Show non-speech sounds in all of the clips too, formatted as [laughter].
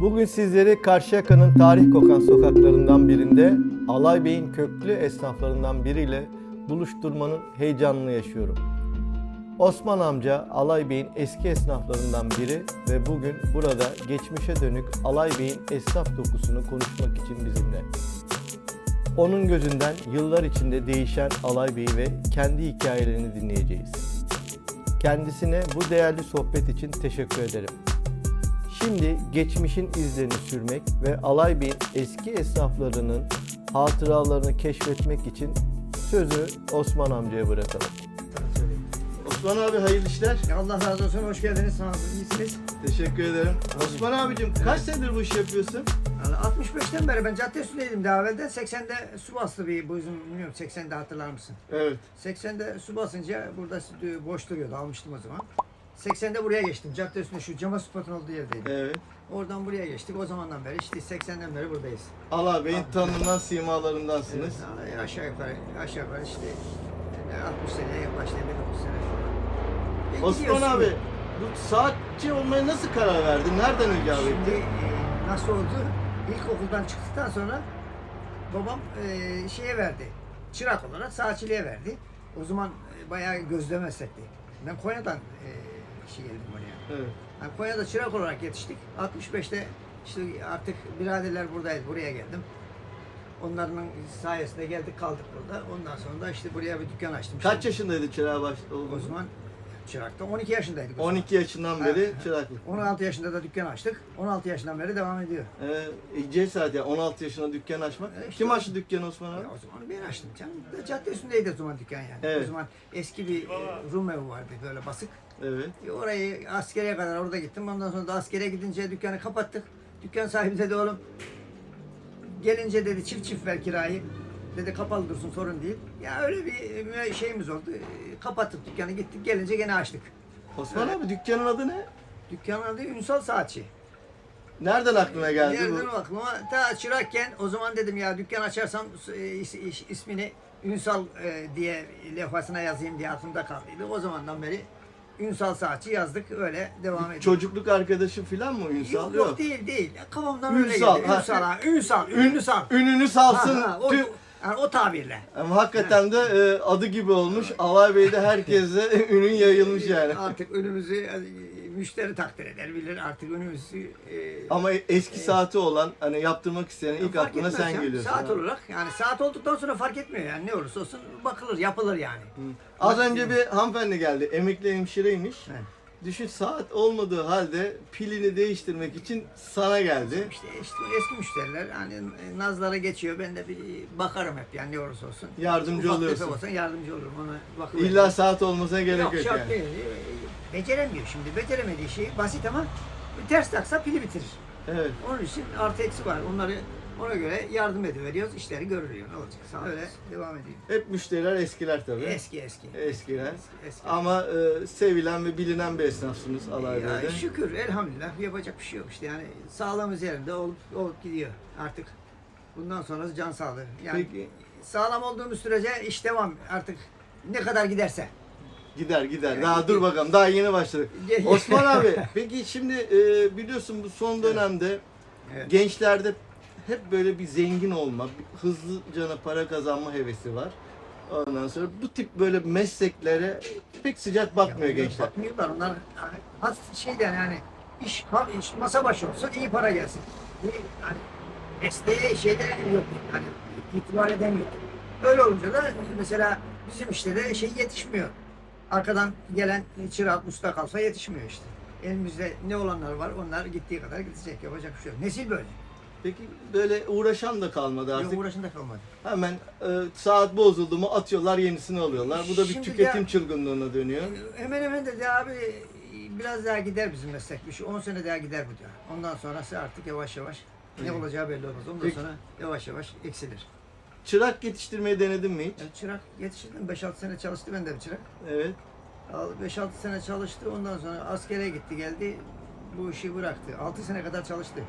Bugün sizleri Karşıyaka'nın tarih kokan sokaklarından birinde Alay Bey'in köklü esnaflarından biriyle buluşturmanın heyecanını yaşıyorum. Osman amca Alay Bey'in eski esnaflarından biri ve bugün burada geçmişe dönük Alay Bey'in esnaf dokusunu konuşmak için bizimle. Onun gözünden yıllar içinde değişen Alay Bey'i ve kendi hikayelerini dinleyeceğiz. Kendisine bu değerli sohbet için teşekkür ederim. Şimdi geçmişin izlerini sürmek ve Alay Bey'in eski esnaflarının hatıralarını keşfetmek için sözü Osman amcaya bırakalım. Osman abi hayırlı işler. Allah razı olsun, hoş geldiniz. Sağ olun, iyisiniz. Teşekkür ederim. Osman abicim kaç senedir bu işi yapıyorsun? Yani 65'ten beri ben cadde üstündeydim daha evvelden. 80'de su bastı bir bu bizim, bilmiyorum 80'de hatırlar mısın? Evet. 80'de su basınca burada boş duruyordu, almıştım o zaman. 80'de buraya geçtim. Cadde üstünde şu cama spotun olduğu yerdeydim. Evet. Oradan buraya geçtik. O zamandan beri işte 80'den beri buradayız. Alay Bey'in tanınan simalarındansınız. Yani aşağı yukarı, aşağı yukarı işte yani 60 seneye yaklaştı, 59 sene falan. E, Osman abi bu saatçi olmaya nasıl karar verdin? Nereden icap Şimdi etti? e, nasıl oldu? İlkokuldan çıktıktan sonra babam e, şeye verdi. Çırak olarak saatçiliğe verdi. O zaman e, bayağı gözleme meslekti. Ben Konya'dan e, şey geldim oraya. Evet. Yani Konya'da çırak olarak yetiştik. 65'te işte artık biraderler buradaydı. Buraya geldim. Onların sayesinde geldik kaldık burada. Ondan sonra da işte buraya bir dükkan açtım. Kaç İşte yaşındaydı çırağa baş O zaman çırakta 12 yaşındaydık. o zaman. 12 yaşından beri Ha, çıraklık. 16 yaşında da dükkan açtık. 16 yaşından beri devam ediyor. Ee, cesaret ya 16 yaşında dükkan açmak. E, işte Kim açtı dükkanı Osman abi? Ya o zaman ben açtım canım. Cadde üstündeydi o zaman dükkan yani. Evet. O zaman eski bir e, Rum evi vardı böyle basık. Evet. E, orayı askere kadar orada gittim. Ondan sonra da askere gidince dükkanı kapattık. Dükkan sahibi dedi oğlum gelince dedi çift çift ver kirayı. Dedi kapalı dursun sorun değil. Ya öyle bir şeyimiz oldu. Kapattık dükkanı gittik gelince gene açtık. Osman abi dükkanın adı ne? Dükkanın adı Ünsal Saatçi. Nereden aklına geldi Nereden bu? aklıma? Ta çırakken o zaman dedim ya dükkan açarsam e, is- is- ismini Ünsal e, diye levhasına yazayım diye aklımda kaldıydı. O zamandan beri Ünsal Saatçi yazdık öyle devam ediyor. Çocukluk arkadaşı falan mı Ünsal? Yok, yok değil değil. Kafamdan öyle Ünsal, geldi. ha. Ünsal ha. Ünsal. Ünlüsal. Ününü salsın. Ha, ha, o, tüm- yani o tabirle. Ama hakikaten de e, adı gibi olmuş. Alay Bey'de herkese [laughs] ünün yayılmış yani. Artık önümüzü e, müşteri takdir eder bilir. Artık önümüzü e, Ama eski saati olan hani yaptırmak isteyen ilk Fark aklına etmez sen ya. geliyorsun. Saat abi. olarak yani saat olduktan sonra fark etmiyor yani ne olursa olsun bakılır yapılır yani. Az önce bir hanımefendi geldi. Emekli hemşireymiş. Evet. Düşün saat olmadığı halde pilini değiştirmek için sana geldi. İşte, işte eski müşteriler hani e, nazlara geçiyor ben de bir bakarım hep yani ne olursa olsun. Yardımcı Ufak oluyorsun. olsa yardımcı olurum ona bakıyorum. İlla saat olmasına gerek yok, yok, şart yani. değil. E, Beceremiyor şimdi beceremediği şey basit ama ters taksa pili bitirir. Evet. Onun için artı eksi var onları ona göre yardım ediveriyoruz işleri görülüyor ne olacak sağ öyle devam ediyor. Hep müşteriler eskiler tabii. Eski eski. Eskiler. Eski, eski. Ama e, sevilen ve bilinen bir esnafsınız Alay Ya şükür elhamdülillah yapacak bir şey yok işte yani sağlığımız yerinde olup olup gidiyor artık. Bundan sonrası can sağlığı. Yani Peki. sağlam olduğumuz sürece iş devam artık ne kadar giderse. Gider gider. Daha dur bakalım. Daha yeni başladık. Osman abi [laughs] peki şimdi e, biliyorsun bu son dönemde Evet. gençlerde hep böyle bir zengin olma, hızlıca para kazanma hevesi var. Ondan sonra bu tip böyle mesleklere pek sıcak bakmıyor Ya, gençler. Bakmıyorlar onlar yani, has şeyden yani iş, iş masa başı olsun iyi para gelsin. Hani mesleğe şeyde yok hani itibar edemiyor. Öyle olunca da mesela bizim işte de şey yetişmiyor. Arkadan gelen çırak usta kalsa yetişmiyor işte. Elimizde ne olanlar var onlar gittiği kadar gidecek yapacak bir şey yok. Nesil böyle. Peki böyle uğraşan da kalmadı artık. Yok uğraşında kalmadı. Hemen e, saat bozuldu mu atıyorlar yenisini alıyorlar. Bu da bir Şimdi tüketim ya- çılgınlığına dönüyor. Hemen hemen dedi abi biraz daha gider bizim meslek. Bir şey 10 sene daha gider bu diyor. Ondan sonrası artık yavaş yavaş ne olacağı belli olmaz. Ondan Peki. sonra yavaş yavaş eksilir. Çırak yetiştirmeyi denedin mi hiç? Yani çırak yetiştirdim. 5-6 sene çalıştı ben de bir çırak. Evet. 5-6 sene çalıştı. Ondan sonra askere gitti geldi. Bu işi bıraktı. 6 sene kadar çalıştı.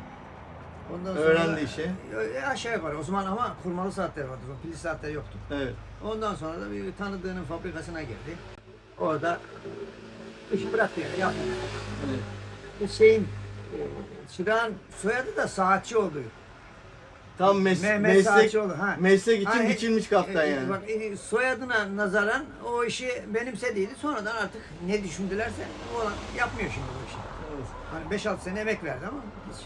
Ondan sonra Öğrendi işi. E, aşağı yukarı. O zaman ama kurmalı saatler vardı. O pilli saatler yoktu. Evet. Ondan sonra da bir tanıdığının fabrikasına girdi. Orada işi bıraktı yani. yapmadı. evet. Şeyin Çırağın soyadı da saatçi oluyor. Tam mes- Mehmet meslek, Saatçıoğlu, ha. meslek için Ha, biçilmiş kaftan e, yani. Bak e, soyadına nazaran o işi benimsediydi. Sonradan artık ne düşündülerse o yapmıyor şimdi bu işi. Evet. Hani 5-6 sene emek verdi ama hiç.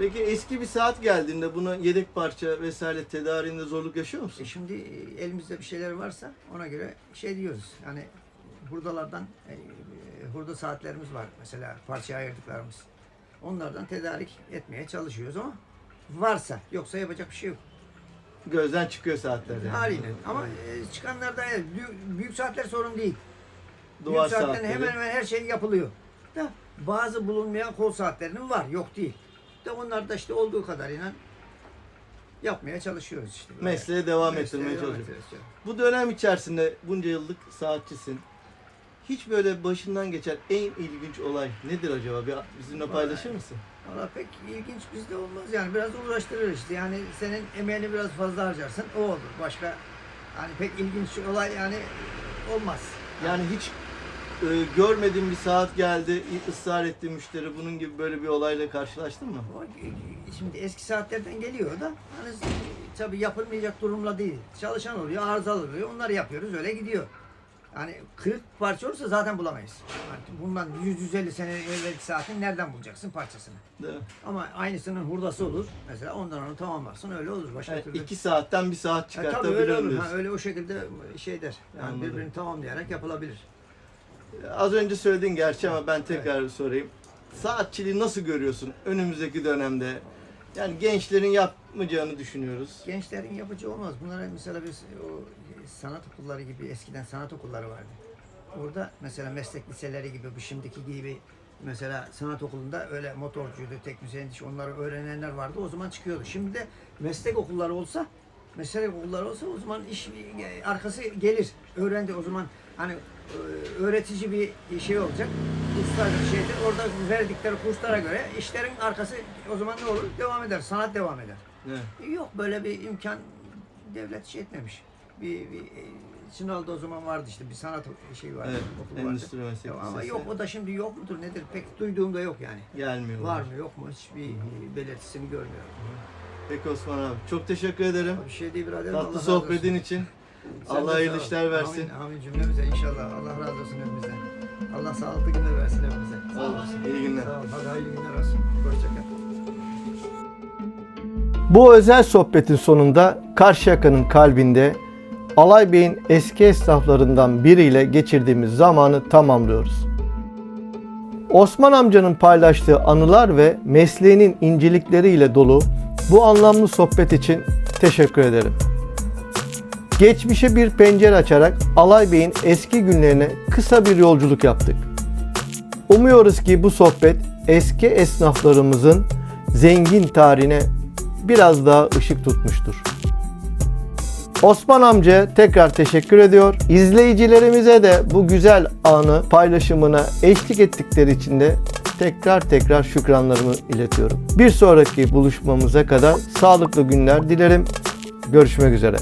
Peki eski bir saat geldiğinde buna yedek parça vesaire tedariğinde zorluk yaşıyor musun? E şimdi e, elimizde bir şeyler varsa ona göre şey diyoruz. Yani hurdalardan e, e, hurda saatlerimiz var mesela parçaya ayırdıklarımız. Onlardan tedarik etmeye çalışıyoruz ama varsa yoksa yapacak bir şey yok. Gözden çıkıyor saatler yani. Haliyle. Ama e, çıkanlarda evet, büyük, büyük saatler sorun değil. Duvar büyük saatlerin saatleri. hemen hemen her şey yapılıyor. Da bazı bulunmayan kol saatlerinin var, yok değil. De onlar da işte olduğu kadarıyla yapmaya çalışıyoruz işte. böyle. Mesleğe devam Mesleğe ettirmeye devam çalışıyoruz. Bu dönem içerisinde bunca yıllık saatçisin. Hiç böyle başından geçen en ilginç olay nedir acaba? Bir bizimle paylaşır mısın? Valla pek ilginç bizde olmaz yani biraz uğraştırır işte yani senin emeğini biraz fazla harcarsın o olur başka hani pek ilginç olay yani olmaz. Yani hiç e, görmediğin bir saat geldi, ısrar etti müşteri. Bunun gibi böyle bir olayla karşılaştın mı? O, e, şimdi eski saatlerden geliyor da hani tabii yapılmayacak durumla değil. Çalışan oluyor, arızalı oluyor. Onları yapıyoruz öyle gidiyor. Yani 40 parça olursa zaten bulamayız. Yani bundan 100-150 sene evvelki saatin nereden bulacaksın parçasını? Değil mi? Ama aynısının hurdası olur. Mesela ondan onu tamamlarsın öyle olur. Başka Yani türlü. iki saatten bir saat Ha, tabii öyle olur. Ha, diyorsun. öyle o şekilde şey der. Yani Anladım. birbirini tamamlayarak yapılabilir. Az önce söyledin gerçi ama ben tekrar sorayım. Saatçiliği nasıl görüyorsun önümüzdeki dönemde? Yani gençlerin yapmayacağını düşünüyoruz. Gençlerin yapıcı olmaz. Bunlara mesela biz o sanat okulları gibi eskiden sanat okulları vardı. Orada mesela meslek liseleri gibi bu şimdiki gibi mesela sanat okulunda öyle motorcuydu, teknisyen iş onları öğrenenler vardı. O zaman çıkıyordu. Şimdi de meslek okulları olsa meslek okulları olsa o zaman iş e, arkası gelir. Öğrendi o zaman hani öğretici bir şey olacak. Bir şeydir. Orada verdikleri kurslara göre işlerin arkası o zaman ne olur? Devam eder. Sanat devam eder. Evet. Yok böyle bir imkan devlet şey etmemiş. Bir, bir e, Çınal'da o zaman vardı işte bir sanat şeyi vardı. Evet, okulu vardı. endüstri meslek Ya Ama lisesi. yok o da şimdi yok mudur nedir pek duyduğumda yok yani. Gelmiyor. Var mı yok mu hiçbir e, belirtisini görmüyorum. Peki Osman abi. Çok teşekkür ederim. Bir şey değil biraderim. Tatlı Allah razı sohbetin için. Allah hayırlı işler versin. Amin, amin cümlemize inşallah. Allah razı olsun hepimize. Allah sağlıklı günler versin hepimize. Sağ olasın. İyi günler. Sağ ol. Hadi hayırlı günler olsun. Hoşçakal. Bu özel sohbetin sonunda Karşıyaka'nın kalbinde Alay Bey'in eski esnaflarından biriyle geçirdiğimiz zamanı tamamlıyoruz. Osman amcanın paylaştığı anılar ve mesleğinin incelikleriyle dolu bu anlamlı sohbet için teşekkür ederim. Geçmişe bir pencere açarak Alay Bey'in eski günlerine kısa bir yolculuk yaptık. Umuyoruz ki bu sohbet eski esnaflarımızın zengin tarihine biraz daha ışık tutmuştur. Osman amcaya tekrar teşekkür ediyor. İzleyicilerimize de bu güzel anı paylaşımına eşlik ettikleri için de tekrar tekrar şükranlarımı iletiyorum. Bir sonraki buluşmamıza kadar sağlıklı günler dilerim. Görüşmek üzere.